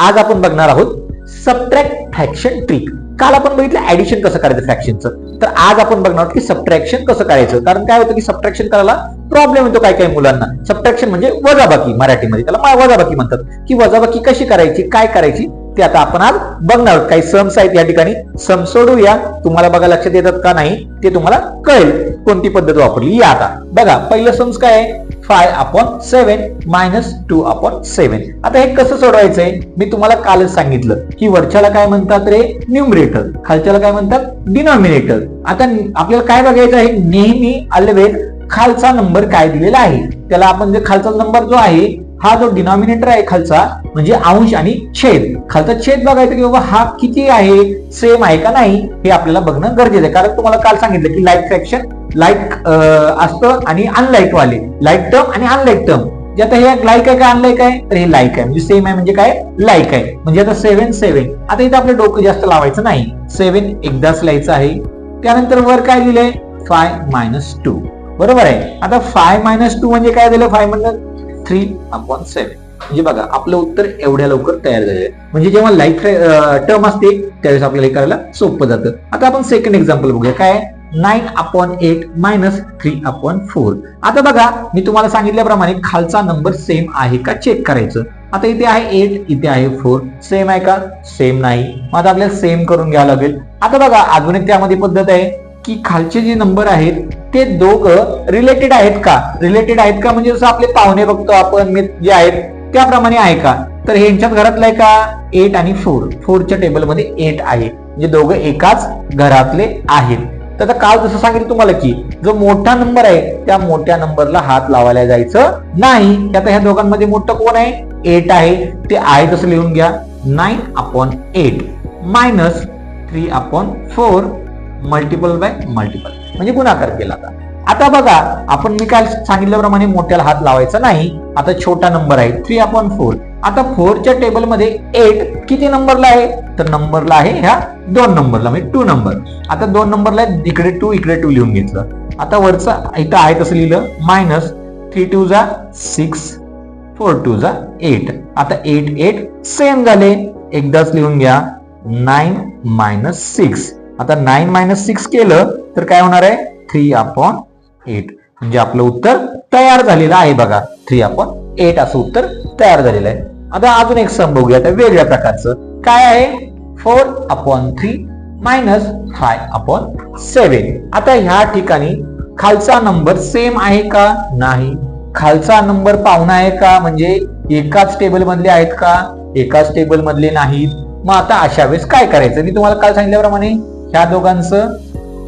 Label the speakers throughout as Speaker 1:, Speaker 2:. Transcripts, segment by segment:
Speaker 1: आज आपण बघणार आहोत सबट्रॅक्ट फ्रॅक्शन ट्रिक काल आपण बघितलं ऍडिशन कसं करायचं फ्रॅक्शनचं तर आज आपण बघणार आहोत की सबट्रॅक्शन कसं करायचं. कारण काय होतं की सबट्रॅक्शन करायला प्रॉब्लेम येतो काय काय मुलांना. सबट्रॅक्शन म्हणजे वजाबाकी मराठीमध्ये. त्याला वजाबाकी म्हणतात. की वजाबाकी कशी करायची काय करायची ते आता आपण आज बघणार आहोत. काही सम्स आहेत या ठिकाणी. सम सोडूया. तुम्हाला बघा लक्षात येतात का नाही? ते तुम्हाला कळेल. कोणती पद्धत वापरली? या आता. बघा पहिलं सम्स काय आहे? Five upon seven minus two upon seven आता हे कसं सोडवायचंय? मी तुम्हाला कालच सांगितलं की वरच्याला काय म्हणतात रे? न्यूमरेटर खालच्याला काय म्हणतात? डिनॉमिनेटर आता आपल्याला काय बघायचं आहे? नेहमी अलवेज खालचा नंबर काय दिलेला आहे? त्याला आपण जे खालचा नंबर जो आहे हा जो डिनॉमिनेटर आहे खालचा म्हणजे अंश आणि छेद. खालचा छेद बघायचं की बाबा हा किती आहे? सेम आहे का नाही? हे आपल्याला बघणं गरजेचं आहे. कारण तुम्हाला काल सांगितलं की लाईफ फ्रॅक्शन लाईक असतं आणि अनलाईक वाले. लाईक टर्म आणि अनलाईक टर्म जे आता हे लाईक आहे का अनलाईक आहे? तर हे लाईक आहे. म्हणजे सेम आहे म्हणजे काय? लाईक आहे. म्हणजे आता सेव्हन सेव्हन आता इथे आपलं डोकं जास्त लावायचं नाही. सेव्हन एकदाच लिहायचं आहे. त्यानंतर वर काय दिलंय फाय मायनस टू बरोबर आहे. आता फाय मायनस टू म्हणजे काय झालं? फाय म्हणजे थ्री अपॉन सेव्हन म्हणजे बघा आपलं उत्तर एवढ्या लवकर तयार झालेलं आहे. म्हणजे जेव्हा लाईक टर्म असते त्यावेळेस आपल्याला हे करायला सोपं जातं. आता आपण सेकंड एक्झाम्पल बघूया. काय nine upon eight minus three upon four. आता बघा मी तुम्हाला सांगितल्याप्रमाणे खालचा नंबर सेम आहे का चेक करायचं? आता इथे आहे एट इथे आहे फोर. सेम आहे का? सेम नाही. मग आता आपल्याला सेम करून घ्यावं लागेल. आता बघा अजून एक त्यामध्ये पद्धत आहे की खालचे जे नंबर आहेत ते दोघं रिलेटेड आहेत का? रिलेटेड आहेत का? म्हणजे जसं आपले पाहुणे बघतो आपण मी जे आहेत त्याप्रमाणे आहे का? तर हे यांच्यात घरातलं आहे का? एट आणि फोर. फोरच्या टेबलमध्ये एट आहे. म्हणजे दोघं एकाच घरातले आहेत. त्याचा काल जसं सांगितलं तुम्हाला की जो मोठा नंबर आहे त्या मोठ्या नंबरला हात लावायला जायचं नाही. आता ह्या दोघांमध्ये मोठं कोण आहे? एट आहे. ते आहे तसं लिहून घ्या. Nine upon eight minus three upon four multiple by multiple म्हणजे गुणाकार केला आता. आता बघा आपण मी काय सांगितल्याप्रमाणे मोठ्याला हात लावायचा नाही. आता छोटा नंबर आहे थ्री अपॉन फोर आता फोरच्या टेबलमध्ये एट किती नंबरला आहे? तर नंबरला आहे ह्या दोन नंबरला म्हणजे टू नंबर आता दोन नंबरला आहे, इकडे टू इकडे टू लिहून घेतलं. आता वरचं इथं आहे तसं लिहिलं मायनस थ्री टू जा सिक्स फोर टू जा एट आता एट एट सेम झाले. एकदाच लिहून घ्या नाईन मायनस सिक्स आता नाईन मायनस सिक्स केलं तर काय होणार आहे? थ्री अपॉन एट म्हणजे आपलं उत्तर तयार झालेलं आहे बघा. थ्री अपॉन एट असं उत्तर तयार झालेलं आहे. आता अजून एक सम बघूया आता वेगळ्या प्रकारचं. काय आहे? Four upon three minus five upon seven आता ह्या ठिकाणी खालचा नंबर सेम आहे का? नाही. खालचा नंबर पाहुणा आहे का? म्हणजे एकाच टेबल मधले आहेत का? एकाच टेबल मधले नाहीत. मग आता अशा वेळेस काय करायचं? मी तुम्हाला काल सांगितल्याप्रमाणे ह्या दोघांचं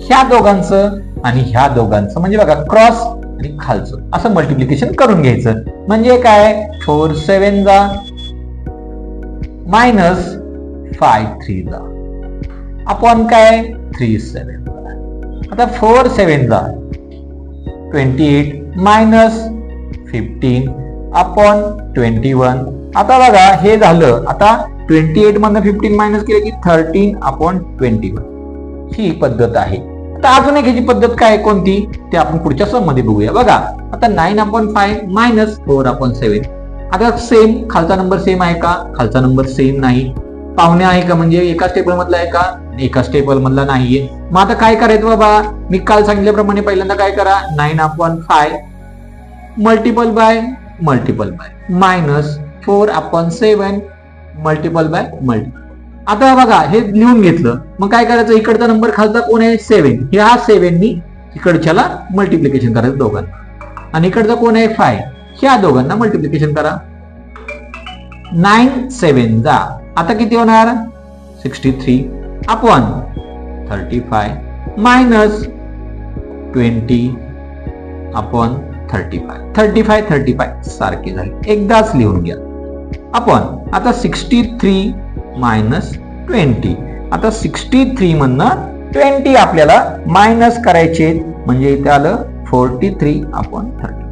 Speaker 1: ह्या दोघांचं आणि ह्या दोघांचं. म्हणजे बघा क्रॉस आणि खालचं. असं मल्टिप्लिकेशन करून घ्यायचं. म्हणजे काय? फोर सेव्हन जा. मायनस फाय थ्रीला अपॉन काय? थ्री सेवन आता four सेवनला twenty eight minus fifteen upon twenty one आता बघा हे झालं. आता ट्वेंटी एट मधनं फिफ्टीन मायनस केलं की थर्टीन अपॉन ट्वेंटी वन ही पद्धत आहे. आता अजून एक ह्याची पद्धत काय कोणती? ते आपण पुढच्या सममध्ये बघूया. बघा आता nine upon five minus four upon seven आता सेम खालचा नंबर सेम आहे का? खालचा नंबर सेम नाही. पाहुणे आहे का म्हणजे एकाच टेबल मधला आहे का? एकाच टेबल मधला नाहीये. मग आता काय करायचं बाबा? मी काल सांगितल्याप्रमाणे पहिल्यांदा काय करा? Nine upon five multiple by multiple by minus four upon seven multiple by multiple आता बघा हे लिहून घेतलं. मग काय करायचं? इकडचा नंबर खालचा कोण आहे? सेवन ह्या सेव्हननी इकडच्याला मल्टिप्लिकेशन करायचं दोघांना. आणि इकडचा कोण आहे? फाय ह्या दोघांना मल्टिप्लिकेशन करा. नाईन सेवन जा. आता किती होणार? Sixty three upon thirty five minus twenty upon thirty five thirty five thirty five सारखे झाले. एकदाच लिहून घ्या. आपण आता सिक्स्टी थ्री मायनस ट्वेंटी आता सिक्स्टी थ्री मधनं ट्वेंटी आपल्याला मायनस करायचे म्हणजे इथे आलं forty three upon thirty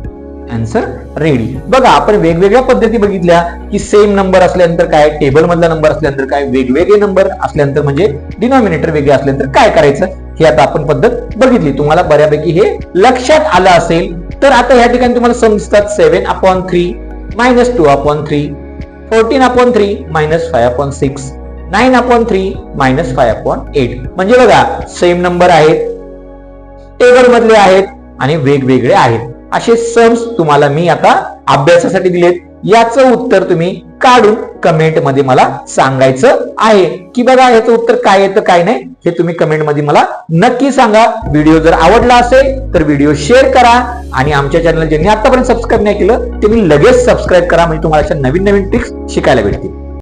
Speaker 1: answer ready बघा आपण वेगवेगळ्या पद्धती बघितल्या की सेम नंबर असल्यानंतर काय? टेबल मधला नंबर असल्यानंतर काय? वेगवेगळे नंबर असल्यानंतर म्हणजे डिनॉमिनेटर वेगळे असल्यानंतर काय करायचं? हे आता आपण पद्धत बघितली. तुम्हाला बऱ्यापैकी हे लक्षात आलं असेल. तर आता या ठिकाणी तुम्हाला समजतात seven upon three minus two upon three fourteen upon three minus five upon six nine upon three minus five upon eight म्हणजे बघा सेम नंबर आहेत टेबल मधले आहेत आणि वेगवेगळे आहेत. असे सम्स तुम्हाला मी आता अभ्यासासाठी दिलेत. याचं उत्तर तुम्ही काढून कमेंटमध्ये मला सांगायचं आहे. की बघा याचं उत्तर काय येतं काय नाही हे तुम्ही कमेंटमध्ये मला नक्की सांगा. व्हिडिओ जर आवडला असेल तर व्हिडिओ शेअर करा. आणि आमच्या चॅनल ज्यांनी आतापर्यंत सबस्क्राईब नाही केलं त्यांनी लगेच सबस्क्राईब करा. म्हणजे तुम्हाला अशा नवीन नवीन ट्रिक्स शिकायला भेटतील.